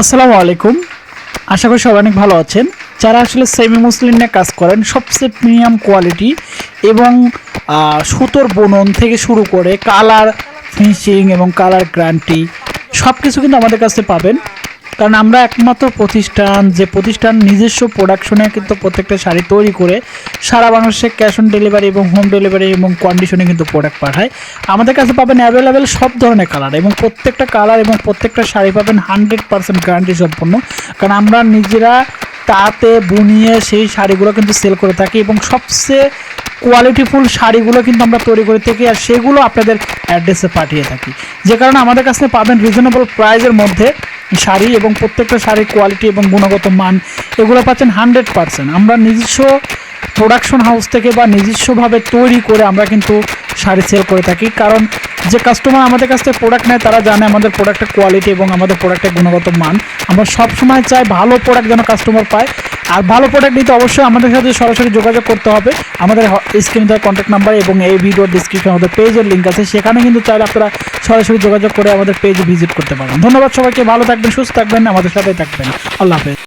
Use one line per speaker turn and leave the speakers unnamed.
আসসালামু আলাইকুম। আশা করি সবাই অনেক ভালো আছেন। যারা আসলে সেমি মুসলিম নিয়ে কাজ করেন, সবচেয়ে প্রিমিয়াম কোয়ালিটি এবং সুতোর বুনন থেকে শুরু করে কালার ফিনিশিং এবং কালার গ্রান্টি সব কিছু কিন্তু আমাদের কাছে পাবেন। কারণ আমরা একমাত্র প্রতিষ্ঠান, যে প্রতিষ্ঠান নিজস্ব প্রোডাকশনে কিন্তু প্রত্যেকটা শাড়ি তৈরি করে সারা বাংলাদেশে ক্যাশ অন ডেলিভারি এবং হোম ডেলিভারি এবং কন্ডিশনে কিন্তু প্রোডাক্ট পাঠায়। আমাদের কাছে পাবেন অ্যাভেলেবেল সব ধরনের কালার এবং প্রত্যেকটা কালার এবং প্রত্যেকটা শাড়ি পাবেন হান্ড্রেড পার্সেন্ট গ্যারান্টি সম্পন্ন। কারণ আমরা নিজেরা তাতে বুনিয়ে সেই শাড়িগুলো কিন্তু সেল করে থাকি এবং সবচেয়ে কোয়ালিটিফুল শাড়িগুলো কিন্তু আমরা তৈরি করে থাকি আর সেগুলো আপনাদের অ্যাড্রেসে পাঠিয়ে থাকি। যে কারণে আমাদের কাছে পাবেন রিজনেবল প্রাইজের মধ্যে শাড়ি এবং প্রত্যেকটা শাড়ির কোয়ালিটি এবং গুণগত মান, এগুলো পাচ্ছেন হান্ড্রেড পারসেন্ট আমরা নিজস্ব প্রোডাকশন হাউস থেকে বা নিজস্বভাবে তৈরি করে আমরা কিন্তু শাড়ি সেল করে থাকি। কারণ যে কাস্টমার আমাদের কাছ থেকে প্রোডাক্ট নেয়, তারা জানে আমাদের প্রোডাক্টের কোয়ালিটি এবং আমাদের প্রোডাক্টের গুণগত মান। আমরা সবসময় চাই ভালো প্রোডাক্ট যেন কাস্টমার পায়। আর ভালো প্রোডাক্ট নিতে অবশ্যই আমাদের সাথে সরাসরি যোগাযোগ করতে হবে। আমাদের স্ক্রিনে দেওয়া কন্ট্যাক্ট নাম্বার এবং এই ভিডিওর ডিসক্রিপশন আমাদের পেজের লিঙ্ক আছে। সেখানে কিন্তু চাইলে আপনারা সরাসরি যোগাযোগ করে আমাদের পেজ ভিজিট করতে পারেন। ধন্যবাদ সবাইকে, ভালো থাকবেন, সুস্থ থাকবেন, আমাদের সাথে থাকবেন। আল্লাহ হাফেজ।